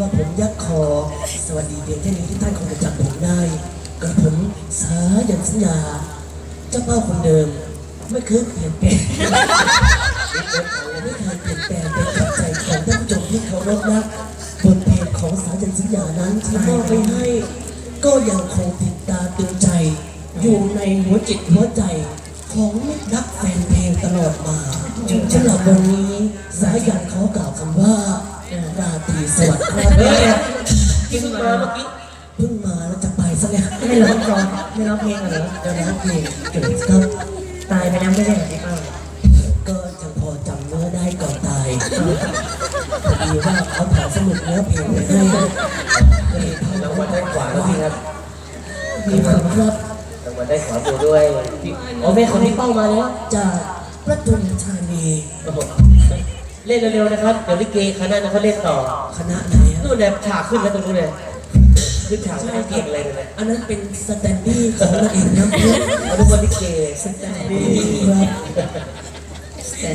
ว่าผมยักษ์คอ สวัสดีเพียงแค่นี้ที่ท่านคงจะจำผมได้กระผมสายันสัญญา เจ้าเป้าคนเดิม ไม่เคยเปลี่ยนแปลงไม่เคยเปลี่ยนแปลงเป็นขับใจของท่านผู้ชมที่เคารพรักบทเพลงของสายันสัญญานั้นที่มอบไปให้ ก็ยังคงติดตาตึงใจ อยู่ในหัวจิตหัวใจของมิตรรักแฟนเพลงตลอดมาจึงสำหรับวันนี้ สายันเขากล่าวคำว่า ราตรีสวัสดิ์ครับที่เพิ่งมาเมื่อกี้เพิ่งมาแล้วจะไปซะแล้วไม่ร้องกรอนไม่ร้องเพลงเหรอจะร้องเพลงเกิดครับตายไปแล้วไม่ใช่เหรอพี่เป้าก็ยังพอจำเนื้อได้ก่อนตายพอดีว่าเขาผ่านสมุดเนื้อเพลงไว้ให้ก็เลยท่องรางวัลได้ขวาแล้วพี่ครับมีความรับรางวัลได้ขวาตัวด้วยพี่โอ้แม่คนที่เป้ามาแล้วจากประทุมธานี เล่นเร็วๆนะครับเดี๋ยวลิเกคณะนั้นเขาเล่นต่อคณะไหนฮะนู่นเนี่ยฉากขึ้นแล้วตรงนู้นเลยขึ้นฉากไม่เก่งอะไรเลยนะอันนั้นเป็นสแตนดี้ของเราเองนะเพื่อนเอาทุกคนลิเกสแตนดี้ครับแต่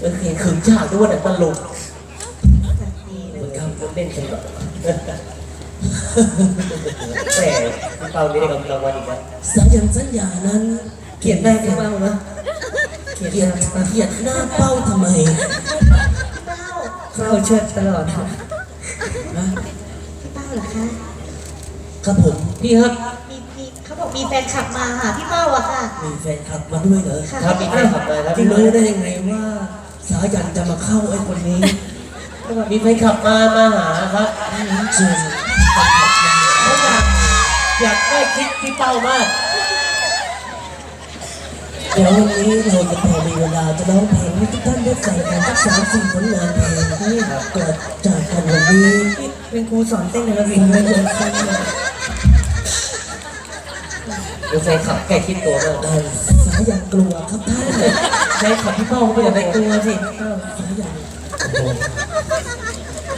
เออเห็นขึงฉากด้วยแต่ตลกเหมือนกับเล่นกันแบบแหมพี่เป้านี่ได้กับรางวัลอีกแล้วสายันสัญญานั้นเกลียดได้พี่เป้านะ เกลียดเกลียดหน้าเป้าทำไมเข้าเชิดตลอดนะพี่เป้าเหรอคะ ครับผมพี่ครับ มีมีเขาบอกมีแฟนคลับมาหาพี่เป้าอะค่ะ มีแฟนคลับมาด้วยเหรอค่ะครับมีแฟนคลับมาครับจะรู้ได้ยังไงว่า สายันจะมาเข้าไอ้คนนี้ มีแฟนคลับมามาหาครับจริงเขาอยากอยากได้คลิปพี่เป้ามาก เดี๋ยววันนี้เราจะพอมีเวลาจะร้องเพลงให้ทุกท่านได้ฟังกันสักสามสี่ผลงานเพลงนี่ก่อนจากกันวันนี้เป็นครูสอนเต้นเลยนะพี่ไม่ยงเลยเดียวแฟนคลับใกล้คิดตัวมากเออสายันกลัวครับท่านแฟนคลับพี่เป้าเขาไม่าได้กลัวสิป้าสายอ้โห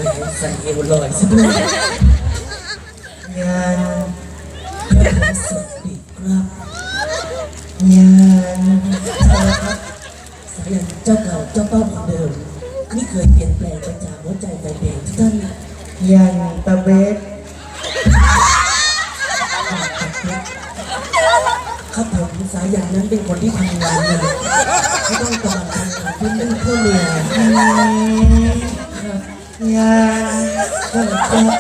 แหมใส่เอวลอยซะด้วยงานพระองค์สดีครับงาน สายันเจ้าเก่าเจ้าเป้าของเดิมไม่เคยเปลี่ยนแปลงไปจากหัวใจแฟนเพลงทุกท่านยันตะเบสครับผมสายันนั้นเป็นคนที่ทำงานหนักไม่ต้องกำลังทำงานเพื่อลูกเพื่อเมียยันก็ครับ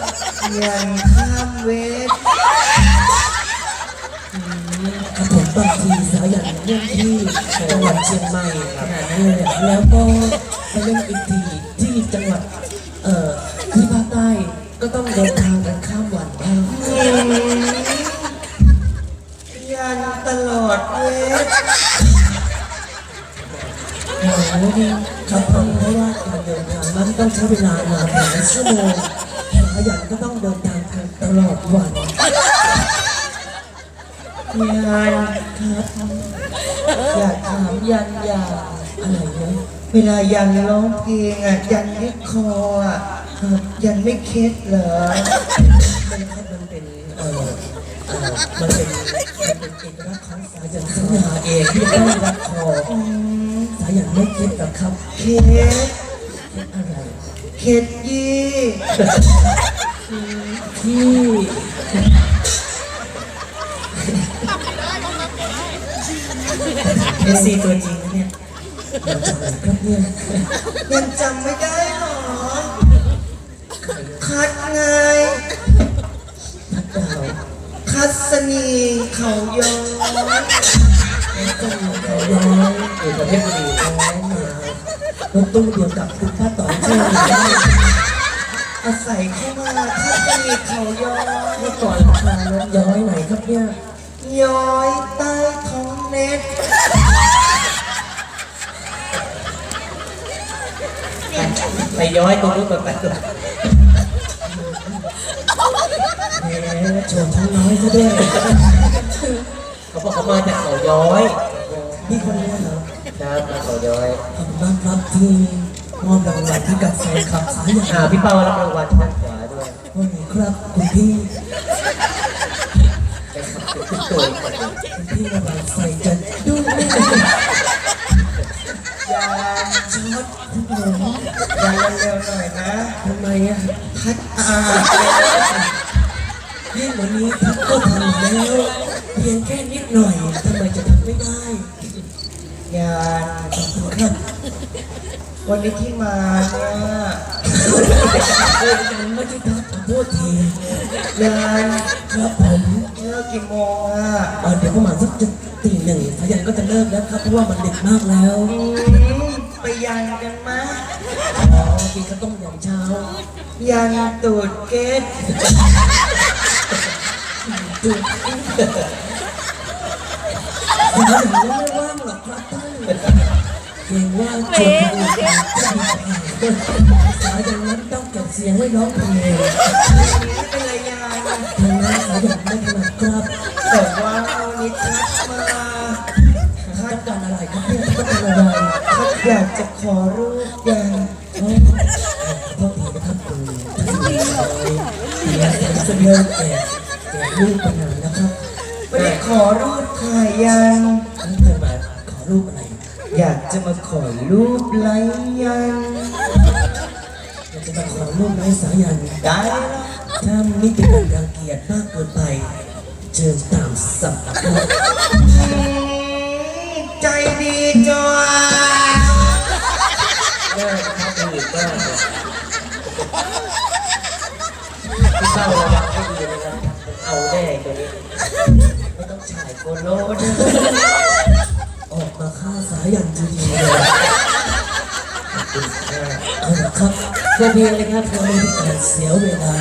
ยันข้ามเวท บางทีสายันเรื่องที่จังหวัดเชียงใหม่ขนาดนั้เลยแล้วก็ไปเล่นอีกทีที่จังหวัดเอ่อที่ภาคใต้ก็ต้องเดินทางกันข้ามวันบ้างยันตลอดเวทโอ้โหครับเพราะว่าการเดินทางนั้นต้องใช้เวลานานหลายชั่วโมงสายันก็ต้องเดินทางกันตลอดวัน ยันครับอยากถามยันยาอะไรนะเวลายันร้องเพลงอะยันไม่คออะยันไม่เคล็ดเหรอมันมันเป็นเอ่อเอ่อมันเป็นมันเป็นเอกลักษณ์ของสายันสัญญาเองที่ต้องรัดคอสายันไม่เคิดหรอครับเคล็ดคิดอะไรเคล็ดยี่ที่ เอซีตัวจริงนะเนี่ยเราจะอะไรครับเนี่ยยังจำไม่ได้หรอ คัดไงทัดดาวคัดสนีเขาย้อยแล้วก็มีเขาย้อยอยู่ประเทศบุรีย้อยมารถตู้เดียวกับคุณป้าต่อยใช่ไหมอาศัยเข้ามาคัดสนีเขาย้อยเมื่อก่อนราคารถย้อยไหนครับเนี่ย ย้อยใต้ท้องเน็ตไปย้อยตรงนู้นก่อนไปตัวแหมโชว์ทั้งน้อยซะด้วยเขาบอกเขามาจากเขาย้อยพี่คนนี้เหรอครับมาเขาย้อยขอบคุณมากครับที่มอบรางวัลให้กับแฟนคลับสายอย่างอ่าพี่เป้ารับรางวัลด้านขวาด้วยวันนี้ครับคุณพี่ ไปขับขึ้นตัวอีกคนหนึ่งคุณพี่ระบายใส่จะดูไม่ยันช็อตผมยันเร็วหน่อยนะทำไมอะพัดอาเรื่องวันนี้ทักก็ทำแล้วเพียงแค่นิดหน่อยทำไมจะทำไม่ได้ยานขอบคุณครับวันนี้ที่มาเนี่ยยังไม่ใช่ทักขอโทษทียานครับผม ลิกกี่โมงอะเอ่อเดี๋ยวประมาณสักจะตีหนึ่งพยันก็จะเลิกแล้วครับเพราะว่ามันดึกมากแล้วอืมไปยันกันมะอ๋อกินข้าวต้มยำเช้ายันตูดเกตจุดคุณหนูไม่ว่างหรอกครับท่านเกรงว่าชวนคนอื่นจะมีปัญหา สายอย่างนั้นต้องเก็บเสียงไว้ร้องเพลงเป็นไรยานทางนั้นสาอย่างไม่ถนัดครับแต่ว่าเอานิทัศมาท่านต้องการอะไรครับเนี่ยต้องการอะไรทัศอยากจะขอรูปยันโอ้โทษทีนะครับคุณท่านผู้ชมเดี๋ยวผมจะเลิกแอบแอบรูปปัญหานะครับไม่ได้ขอรูปถ่ายยันนี่เคยมาขอรูปอะไร อยากจะมาขอรูปไลยันอยากจะมาขอรูปไรสายันได้ถ้าไม่เป็นการรังเกียจมากเกินไป เชิญตามสัมภาษณ์อืมใจดีจ้าแม่ครับอื่นมากพี่เต้าระวังให้ดีนะครับเอาแน่ตัวนี้ไม่ต้องฉายโฟโล่ด้วยออกมา ฆ่าสายันจริงเลยเอาละครับเพื่อเพียงเลยครับเราไม่ต้องเสียเวลา